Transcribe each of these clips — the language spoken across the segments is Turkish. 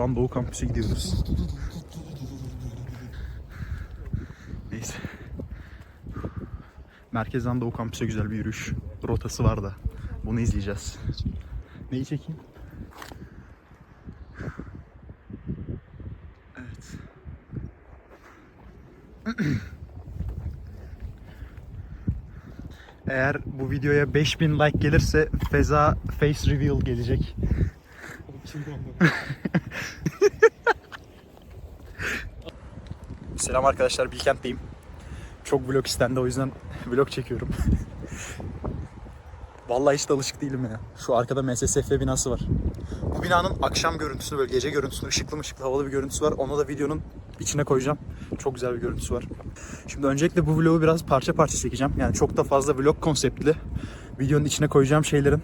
Şu an Doğu Kampüs'e gidiyoruz. Neyse. Merkezden Doğu Kampüs'e güzel bir yürüyüş rotası var da. Bunu izleyeceğiz. Neyi çekeyim? Evet. Eğer bu videoya 5000 like gelirse Feza face reveal gelecek. Selam arkadaşlar Bilkent'teyim. Çok vlog istendi o yüzden vlog çekiyorum. Vallahi hiç de alışık değilim ya. Şu arkada MSSF binası var. Bu binanın akşam görüntüsünü böyle gece görüntüsünü ışıklı ışıklı havalı bir görüntüsü var. Onu da videonun içine koyacağım. Çok güzel bir görüntüsü var. Şimdi öncelikle bu vlogu biraz parça parça çekeceğim. Yani çok da fazla vlog konseptli. Videonun içine koyacağım şeylerin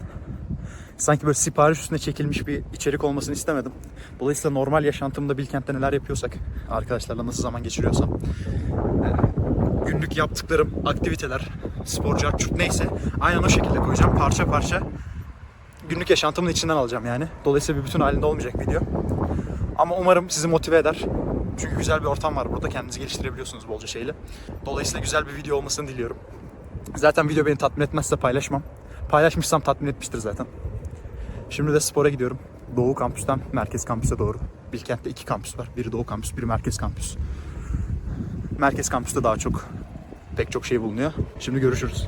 sanki böyle sipariş üstüne çekilmiş bir içerik olmasını istemedim. Dolayısıyla normal yaşantımda Bilkent'te neler yapıyorsak, arkadaşlarla nasıl zaman geçiriyorsam, e, günlük yaptıklarım, aktiviteler, sporcu çurt neyse aynen o şekilde koyacağım. Parça parça günlük yaşantımın içinden alacağım yani. Dolayısıyla bir bütün halinde olmayacak video. Ama umarım sizi motive eder. Çünkü güzel bir ortam var burada. Kendinizi geliştirebiliyorsunuz bolca şeyle. Dolayısıyla güzel bir video olmasını diliyorum. Zaten video beni tatmin etmezse paylaşmam. Paylaşmışsam tatmin etmiştir zaten. Şimdi de spora gidiyorum. Doğu kampüsten merkez kampüse doğru. Bilkent'te iki kampüs var. Biri Doğu kampüs, biri merkez kampüs. Merkez kampüste daha çok pek çok şey bulunuyor. Şimdi görüşürüz.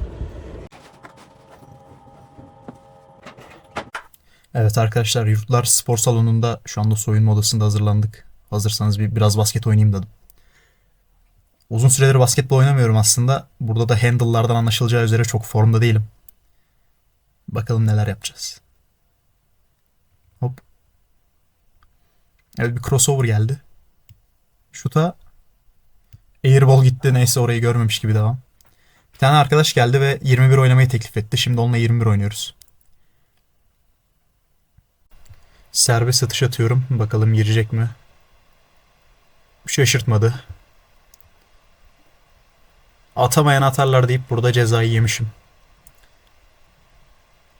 Evet arkadaşlar Yurtlar Spor Salonu'nda şu anda soyunma odasında hazırlandık. Hazırsanız bir biraz basket oynayayım dedim. Uzun süredir basketbol oynamıyorum aslında. Burada da handle'lardan anlaşılacağı üzere çok formda değilim. Bakalım neler yapacağız. Hop. Evet bir crossover geldi. Şuta airball gitti neyse orayı görmemiş gibi devam. Bir tane arkadaş geldi ve 21 oynamayı teklif etti. Şimdi onunla 21 oynuyoruz. Serbest atış atıyorum. Bakalım girecek mi? Şaşırtmadı. Atamayan atarlar deyip burada cezayı yemişim.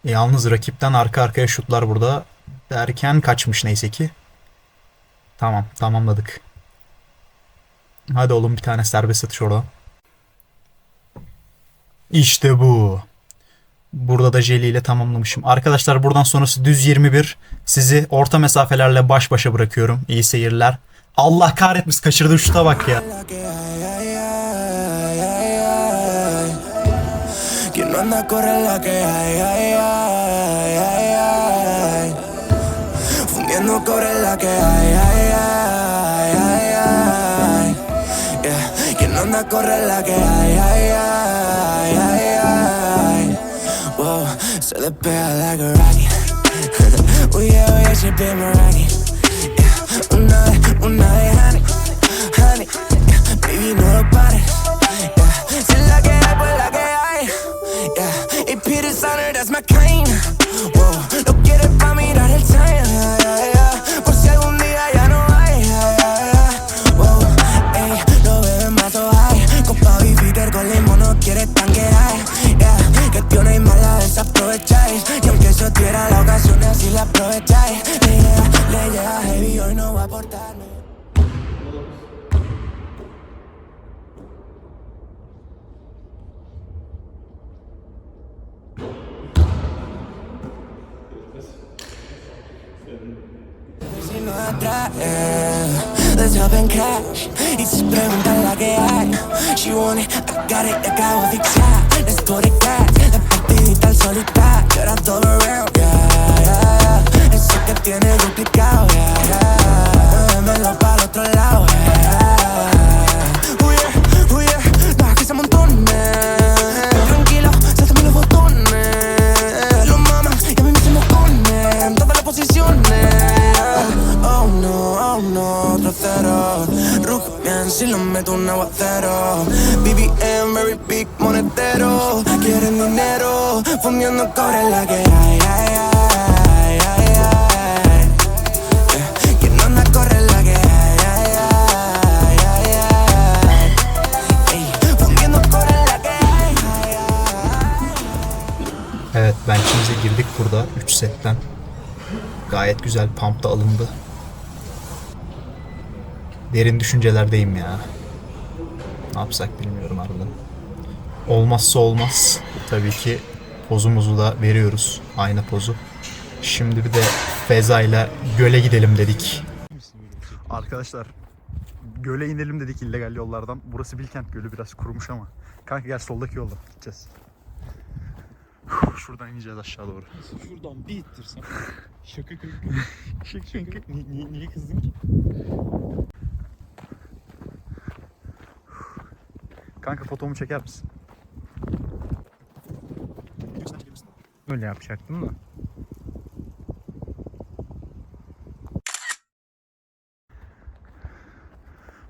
Yalnız rakipten arka arkaya şutlar burada derken kaçmış neyse ki. Tamam tamamladık. Hadi oğlum bir tane serbest atış orada. İşte bu. Burada da Jelly ile tamamlamışım. Arkadaşlar buradan sonrası düz 21. Sizi orta mesafelerle baş başa bırakıyorum. İyi seyirler. Allah kahretmiş kaçırdığı şuta bak ya. Fundiendo cobre la que hay, ay, ay, ay, ay. Yeah. Quien no anda corre la que hay, ay, ay, ay, ay. Wow, se despega like a rocket. oh yeah, oh yeah, she been Meraki. Yeah. Una vez, una vez, honey, honey. Yeah. Baby, no lo pares. Yeah. Si la que hay, pues la que hay. Yeah. Y Peter Sonner, that's my kind. Gayet güzel pump da alındı. derin düşüncelerdeyim ya. Ne yapsak bilmiyorum harbiden. Olmazsa olmaz. Tabii ki pozumuzu da veriyoruz. Aynı pozu. Şimdi bir de Feza göle gidelim dedik. Arkadaşlar göle inelim dedik illegal yollardan. Burası Bilkent Gölü biraz kurumuş ama. Kanka gel soldaki yolda gideceğiz. Şuradan ineceğiz aşağı doğru. Şuradan bir ittirsem. Şaka kırık. Şaka şaka. Niye, niye, niye kızdın ki? Kanka fotomu çeker misin? Öyle yapacaktım da.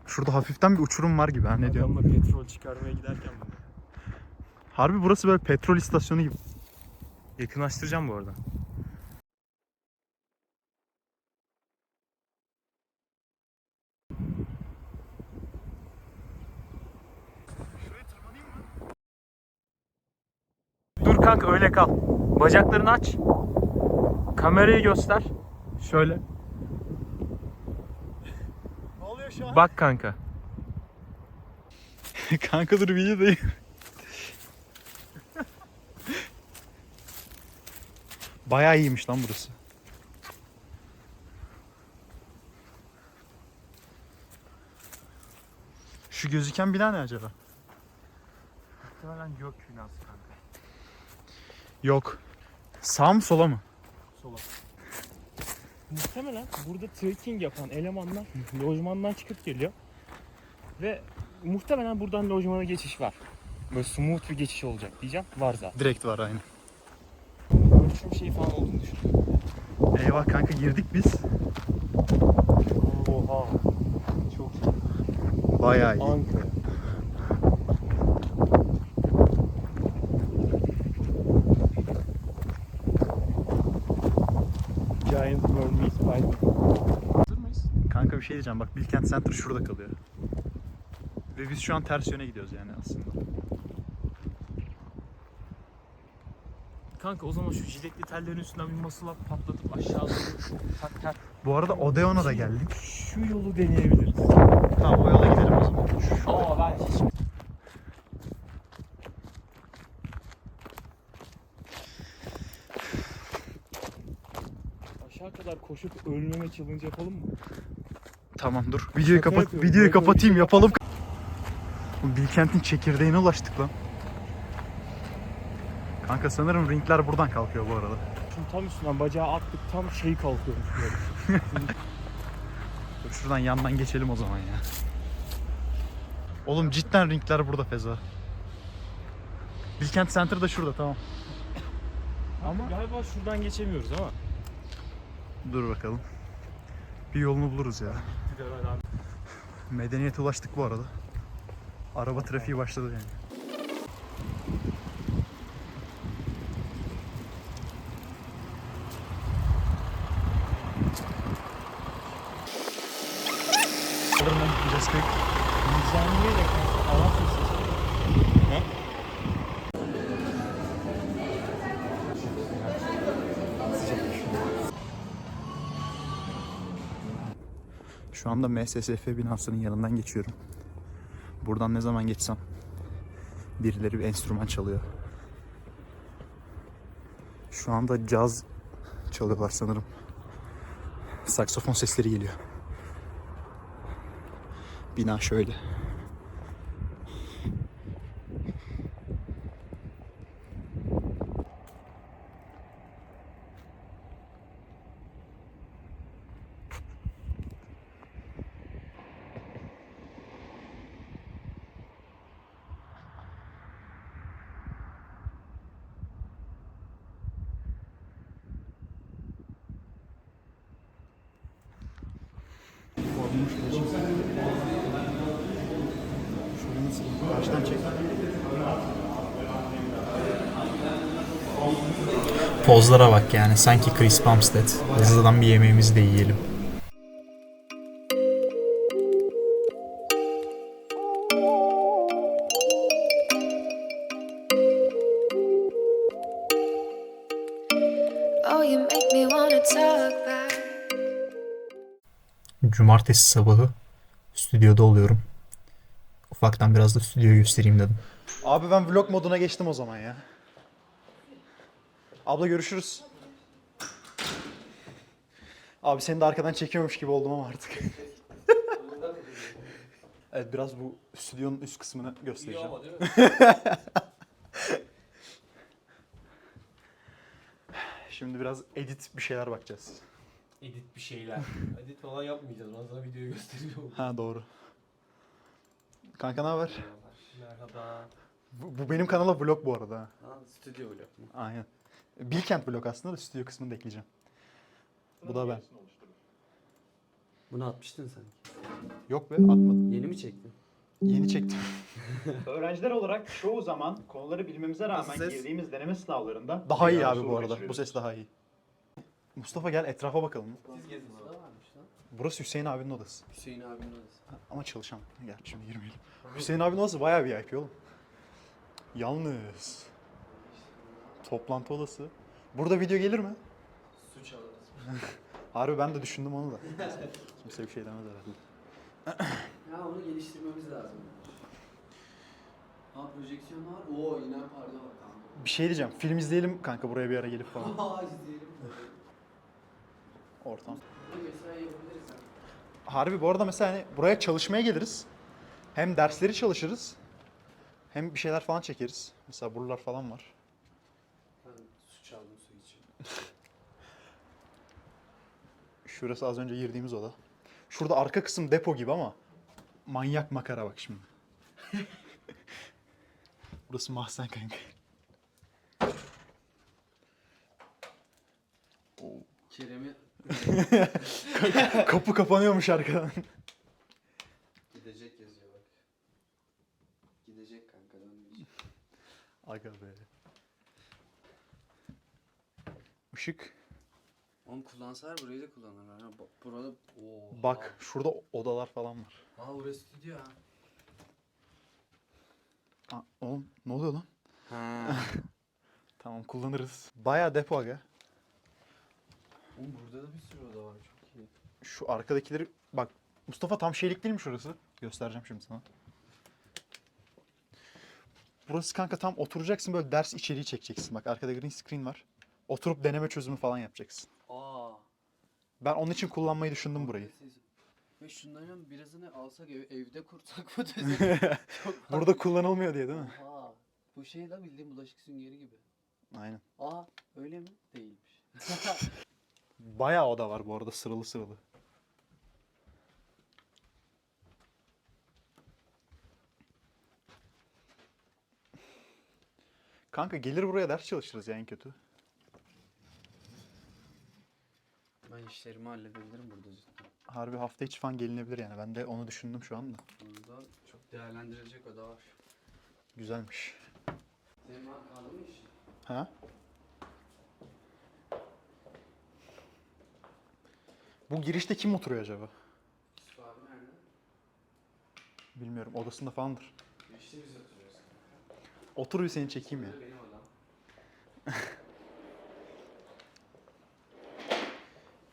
Şurada hafiften bir uçurum var gibi ha ne diyorsun? Adamla petrol çıkarmaya giderken bunu. Harbi burası böyle petrol istasyonu gibi. Yakınlaştıracağım bu arada. Dur kanka öyle kal. Bacaklarını aç. Kamerayı göster. Şöyle. Ne oluyor şu an? Bak kanka. Kanka dur videodayım. Bayağı iyiymiş lan burası. Şu gözüken bina ne acaba? Muhtemelen gök binası kanka. Yok. Sağ mı sola mı? Sola. Muhtemelen burada trekking yapan elemanlar lojmandan çıkıp geliyor. Ve muhtemelen buradan lojmana geçiş var. Böyle smooth bir geçiş olacak diyeceğim. Var zaten. Direkt var aynı. Ölçüm şeyi falan olduğunu düşünüyorum. Eyvah kanka girdik biz. Oha. Çok iyi. Bayağı iyi. Ankara. Giant. Hazır mıyız? Kanka bir şey diyeceğim bak Bilkent Center şurada kalıyor. Ve biz şu an ters yöne gidiyoruz yani aslında. Kanka o zaman şu jiletli tellerin üstünden bir muscle up patlatıp aşağı doğru tak tak. Bu arada Odeon'a da geldik. Şu yolu deneyebiliriz. Tamam o yola gidelim o zaman. Şu- Aa ben hiç... Aşağı kadar koşup ölmeme challenge yapalım mı? Tamam dur. Videoyu Şaka kapat yapıyorum. videoyu kapatayım yapalım. Bilkent'in çekirdeğine ulaştık lan. Kanka sanırım ringler buradan kalkıyor bu arada. Şimdi tam üstünden bacağı attık tam şey kalkıyormuş böyle. Dur şuradan yandan geçelim o zaman ya. Oğlum cidden ringler burada Feza. Bilkent Center da şurada tamam. Ama galiba şuradan geçemiyoruz ama. Dur bakalım. Bir yolunu buluruz ya. Medeniyete ulaştık bu arada. Araba trafiği başladı yani. Gideceğiz pek. Nizamiye de kanka Arap lisesi. Ne? Şu anda MSSF binasının yanından geçiyorum. Buradan ne zaman geçsem birileri bir enstrüman çalıyor. Şu anda caz çalıyorlar sanırım. Saksofon sesleri geliyor. Bina şöyle. Pozlara bak yani sanki Chris Bumstead. Hızlıdan bir yemeğimizi de yiyelim. Oh, you make me wanna talk back. Cumartesi sabahı Stüdyoda oluyorum. Ufaktan biraz da stüdyoyu göstereyim dedim. Abi ben vlog moduna geçtim o zaman ya. Abla görüşürüz. Abi seni de arkadan çekiyormuş gibi oldum ama artık. evet biraz bu stüdyonun üst kısmını göstereceğim. Şimdi biraz edit bir şeyler bakacağız. Edit bir şeyler. Edit falan yapmayacağız. Ben sana videoyu gösteriyorum. Ha doğru. Kanka ne haber? Merhaba. Bu, bu benim kanala vlog bu arada. Ha, stüdyo vlog mu? Aynen. Bilkent vlog aslında da stüdyo kısmını da ekleyeceğim. Bu da ben. Bunu atmıştın sen. Yok be atmadım. Yeni mi çektin? Yeni çektim. Öğrenciler olarak çoğu zaman konuları bilmemize rağmen Ses. girdiğimiz deneme sınavlarında Daha iyi abi bu arada. Bu ses daha iyi. Mustafa gel etrafa bakalım. Siz varmış lan. Burası Hüseyin abinin odası. Hüseyin abinin odası. Ama çalışan. Gel şimdi girmeyelim. Hüseyin abinin odası bayağı VIP oğlum. Yalnız. Toplantı odası. Burada video gelir mi? Suç alırız. Harbi ben de düşündüm onu da. Kimse bir şey demez herhalde. Ya onu geliştirmemiz lazım. Ha projeksiyon var. Oo yine perde var kanka. Bir şey diyeceğim. Film izleyelim kanka buraya bir ara gelip falan. Aa izleyelim. Ortam. Harbi bu arada mesela hani buraya çalışmaya geliriz. Hem dersleri çalışırız. Hem bir şeyler falan çekeriz. Mesela buralar falan var. Ben su çaldım su için. Şurası az önce girdiğimiz oda. Şurada arka kısım depo gibi ama manyak makara bak şimdi. Burası mahzen kanka. Kerem'i Kapı kapanıyormuş arkadan. gidecek yazıyor bak. Gidecek kanka dönmeyecek. Aga be. Işık. Oğlum kullansalar burayı da kullanırlar. Ha, bak burada Oo. Bak şurada odalar falan var. Aa burası stüdyo ha. Aa, oğlum ne oluyor lan? Ha. Tamam kullanırız. Bayağı depo aga. Oğlum burada da bir sürü oda var çok iyi. Şu arkadakileri bak Mustafa tam şeylik değil mi şurası? Göstereceğim şimdi sana. Burası kanka tam oturacaksın böyle ders içeriği çekeceksin. Bak arkada green screen var. Oturup deneme çözümü falan yapacaksın. Aa. Ben onun için kullanmayı düşündüm burayı. Ve şunların birazını alsak ev- evde kursak bu düzeni. Çok Burada kullanılmıyor diye değil mi? Aa. Bu şey la bildiğin bulaşık süngeri gibi. Aynen. Aa öyle mi? Değilmiş. Bayağı oda var bu arada sıralı sıralı. Kanka gelir buraya ders çalışırız ya en kötü. ben işlerimi halledebilirim burada cidden. Harbi hafta içi falan gelinebilir yani. Ben de onu düşündüm şu anda. Burada çok değerlendirilecek oda var. Güzelmiş. Senin var kaldı mı iş? Ha? Bu girişte kim oturuyor acaba? Yusuf abi nerede? Bilmiyorum. Odasında falandır. İşte biz oturuyoruz. Otur bir seni çekeyim ya. Benim odam.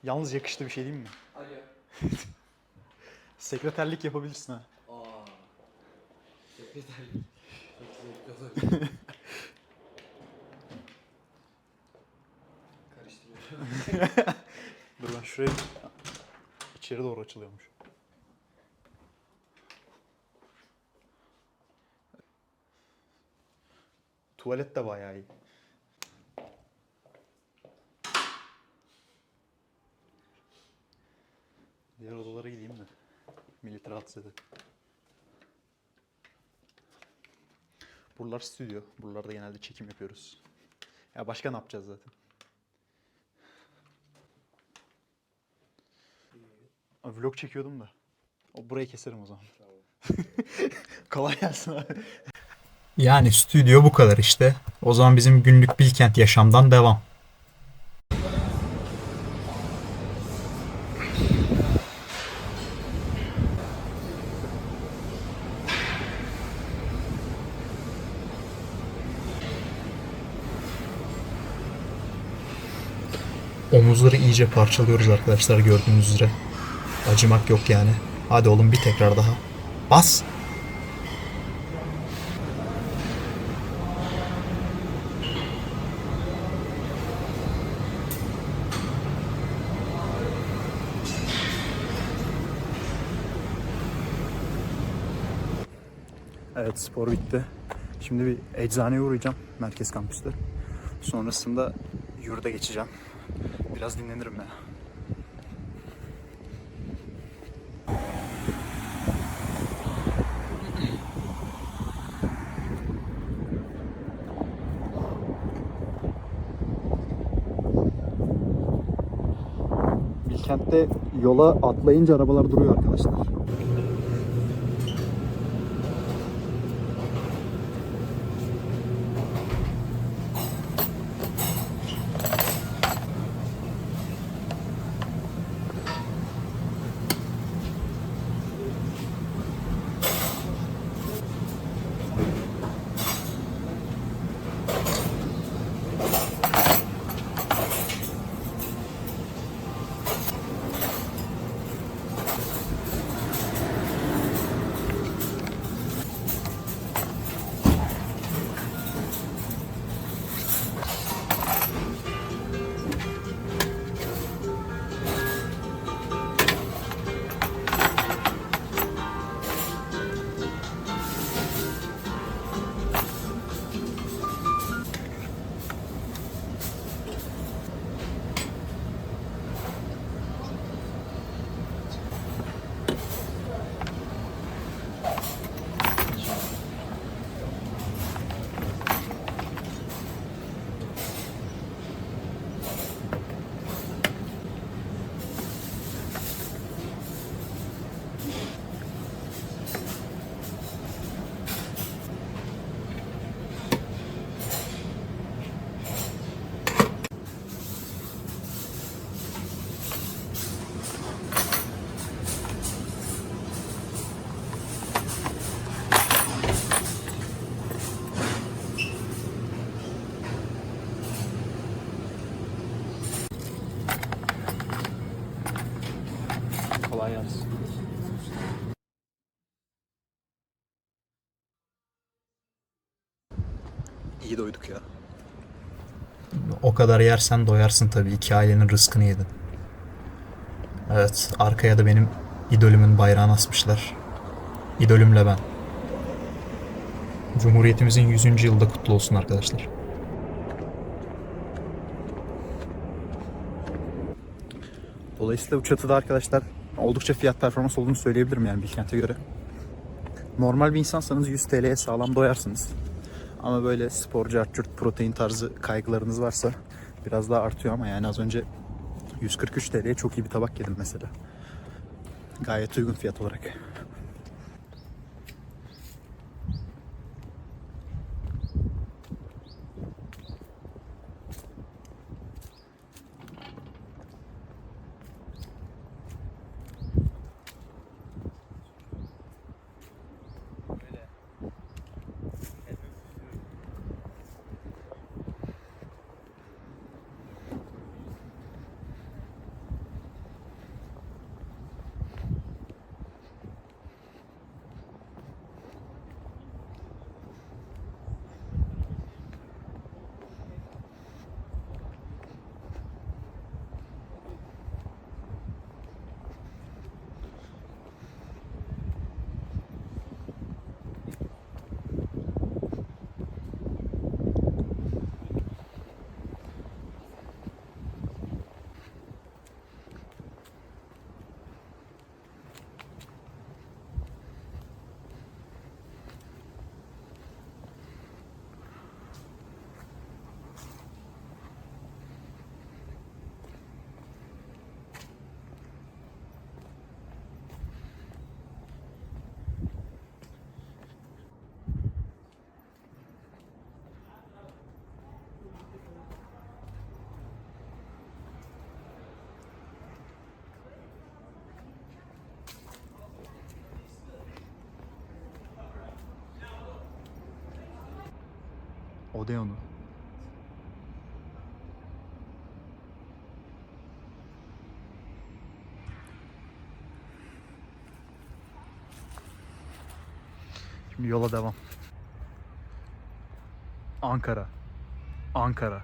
Yalnız yakıştı bir şey değil mi? Alo. Sekreterlik yapabilirsin ha. Aa. Sekreterlik. Çok zevkli. Karıştırıyorum. Dur ben şuraya... içeri doğru açılıyormuş. Tuvalet de bayağı iyi. Diğer odalara gideyim de. Millet rahatsız eder. Buralar stüdyo. Buralarda genelde çekim yapıyoruz. Ya başka ne yapacağız zaten? Vlog çekiyordum da. O burayı keserim o zaman. Kolay gelsin abi. Yani stüdyo bu kadar işte. O zaman bizim günlük Bilkent yaşamdan devam. Omuzları iyice parçalıyoruz arkadaşlar gördüğünüz üzere. Acımak yok yani. Hadi oğlum bir tekrar daha. Bas. Evet spor bitti. Şimdi bir eczaneye uğrayacağım merkez kampüste. Sonrasında yurda geçeceğim. Biraz dinlenirim ya. Bilkent'te yola atlayınca arabalar duruyor arkadaşlar. Kolay gelsin. İyi doyduk ya. O kadar yersen doyarsın tabii. İki ailenin rızkını yedin. Evet, arkaya da benim idolümün bayrağını asmışlar. İdolümle ben. Cumhuriyetimizin 100. yılda kutlu olsun arkadaşlar. Dolayısıyla bu çatıda arkadaşlar oldukça fiyat performans olduğunu söyleyebilirim yani Bilkent'e göre. Normal bir insansanız 100 TL'ye sağlam doyarsınız. Ama böyle sporcu, artçurt, protein tarzı kaygılarınız varsa biraz daha artıyor ama yani az önce 143 TL'ye çok iyi bir tabak yedim mesela. Gayet uygun fiyat olarak. Odeon'u. Şimdi yola devam. Ankara. Ankara.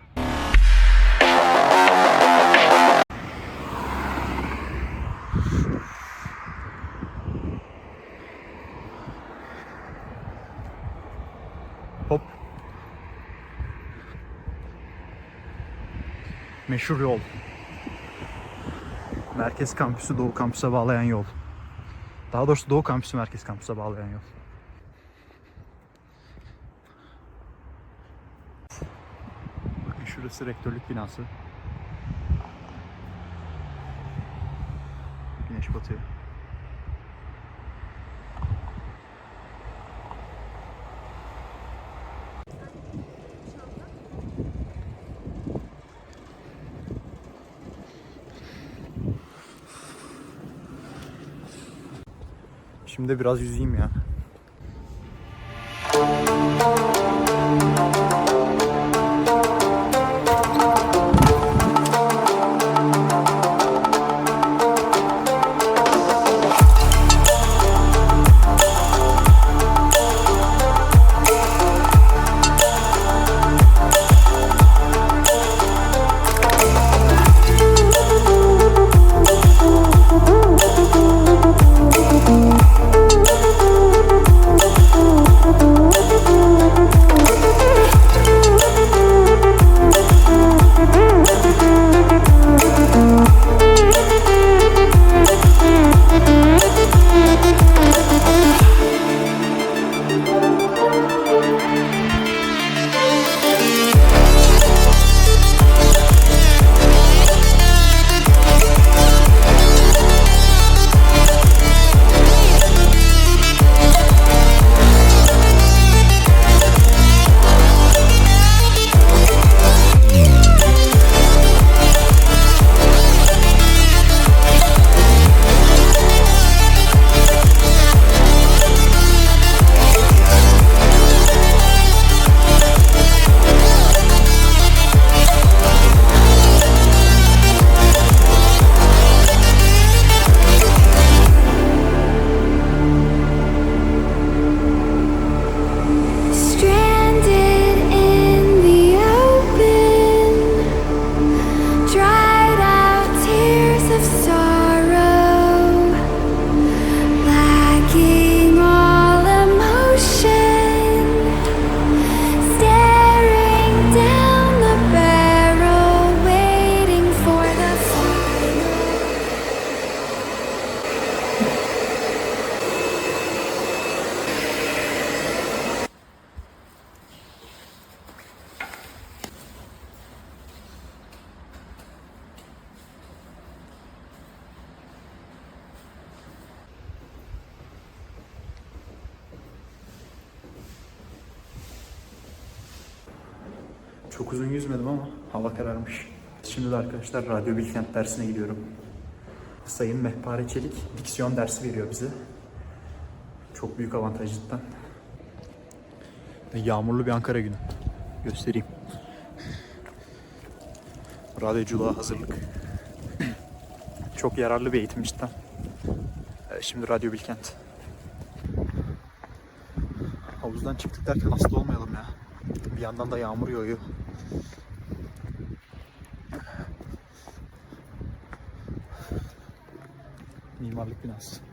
Meşhur yol. Merkez kampüsü Doğu kampüse bağlayan yol. Daha doğrusu Doğu kampüsü Merkez kampüse bağlayan yol. Bakın şurası rektörlük binası. Güneş batıyor. Şimdi biraz yüzeyim ya. Arkadaşlar Radyo Bilkent dersine gidiyorum. Sayın Mehpare Çelik diksiyon dersi veriyor bize. Çok büyük avantaj cidden. Yağmurlu bir Ankara günü. Göstereyim. Radyoculuğa hazırlık. Çok yararlı bir eğitim cidden. Ee, Şimdi Radyo Bilkent. Havuzdan çıktık derken hasta olmayalım ya. Bir yandan da yağmur yağıyor. Mimarlık binası.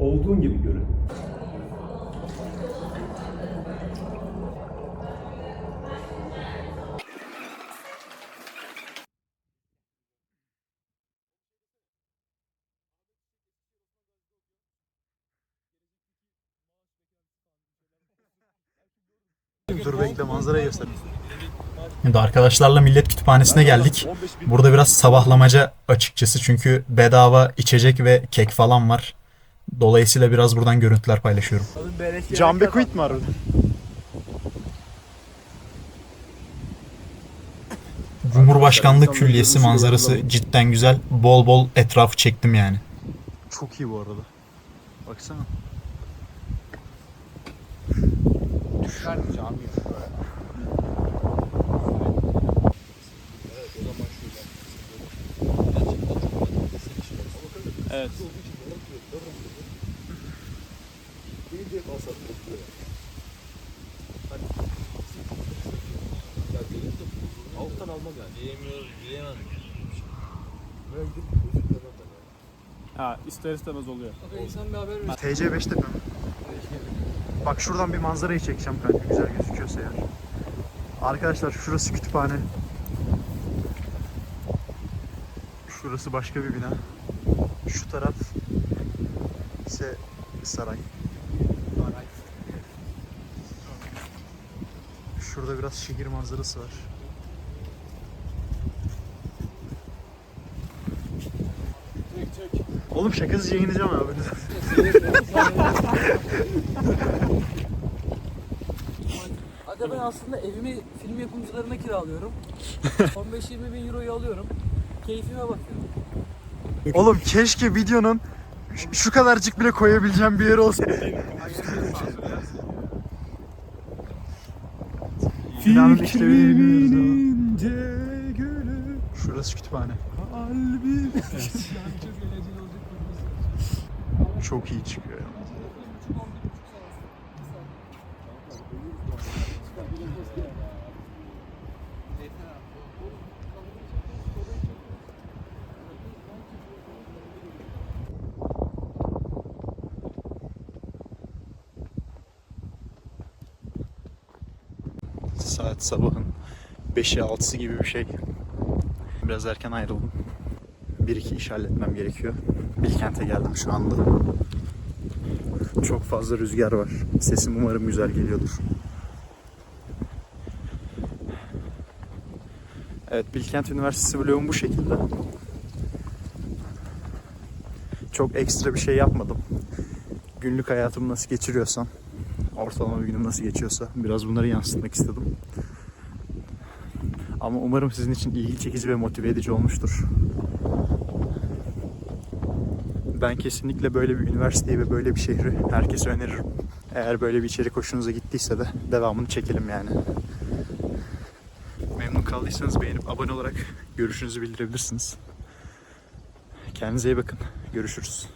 Olduğun gibi görün. Dur bekle manzarayı göstereyim. Şimdi arkadaşlarla Millet Kütüphanesi'ne geldik. Burada biraz sabahlamaca açıkçası çünkü bedava içecek ve kek falan var. Dolayısıyla biraz buradan görüntüler paylaşıyorum. Can Bekuit mi aradın? Cumhurbaşkanlığı Külliyesi şey manzarası cidden güzel. Bol bol etrafı çektim yani. Çok iyi bu arada. Baksana. Düşer mi cami Evet. İster istemez oluyor. TC5 tepe mi? Bak şuradan bir manzarayı çekeceğim kanka güzel gözüküyorsa eğer. Arkadaşlar şurası kütüphane. Şurası başka bir bina. Şu taraf ise saray. Şurada biraz şehir manzarası var. Oğlum şakasız yayınlayacağım abi. Aga ben aslında evimi film yapımcılarına kiralıyorum. 15-20 bin euroyu alıyorum. Keyfime bakıyorum. Oğlum keşke videonun ş- şu kadarcık bile koyabileceğim bir yer olsa. Binanın işlevini Şurası kütüphane. Çok iyi çıkıyor. Saat sabahın 5'i 6'sı gibi bir şey. Biraz erken ayrıldım. Bir iki iş halletmem gerekiyor. Bilkent'e geldim şu anda. Çok fazla rüzgar var. Sesim umarım güzel geliyordur. Evet Bilkent Üniversitesi vlogum bu şekilde. Çok ekstra bir şey yapmadım. Günlük hayatımı nasıl geçiriyorsam, ortalama bir günüm nasıl geçiyorsa biraz bunları yansıtmak istedim. Ama umarım sizin için ilgi çekici ve motive edici olmuştur. Ben kesinlikle böyle bir üniversiteyi ve böyle bir şehri herkese öneririm. Eğer böyle bir içerik hoşunuza gittiyse de devamını çekelim yani. Memnun kaldıysanız beğenip abone olarak görüşünüzü bildirebilirsiniz. Kendinize iyi bakın. Görüşürüz.